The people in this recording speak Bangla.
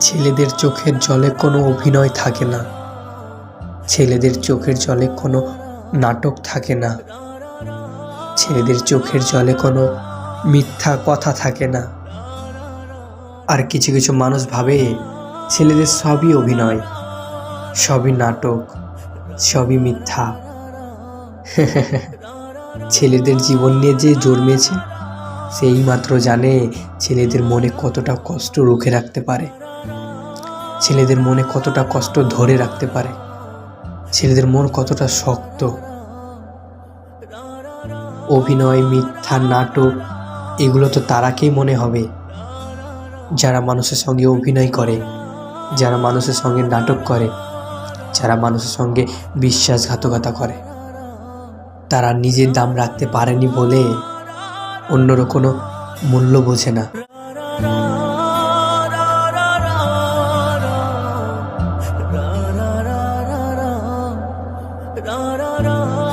ছেলেদের চোখের জলে কোনো অভিনয় থাকে না। ছেলেদের চোখের জলে কোনো নাটক থাকে না। ছেলেদের চোখের জলে কোনো মিথ্যা কথা থাকে না। আর কিছু কিছু মানুষ ভাবে ছেলেদের সবই অভিনয়, সবই নাটক, সবই মিথ্যা। ছেলেদের জীবন নিয়ে যে জন্মেছে, সেই মাত্র জানে ছেলেদের মনে কতটা কষ্ট রুখে রাখতে পারে। ছেলেদের মনে কতটা কষ্ট ধরে রাখতে পারে? ছেলেদের মন কতটা শক্ত? অভিনয়, মিথ্যা, নাটক, এগুলো তো তারাকেই মনে হবে। যারা মানুষের সঙ্গে অভিনয় করে, যারা মানুষের সঙ্গে নাটক করে, যারা মানুষের সঙ্গে বিশ্বাসঘাতকতা করে, তারা নিজের দাম রাখতে পারেনি বলে অন্যর কোনো মূল্য বোঝে না। Oh.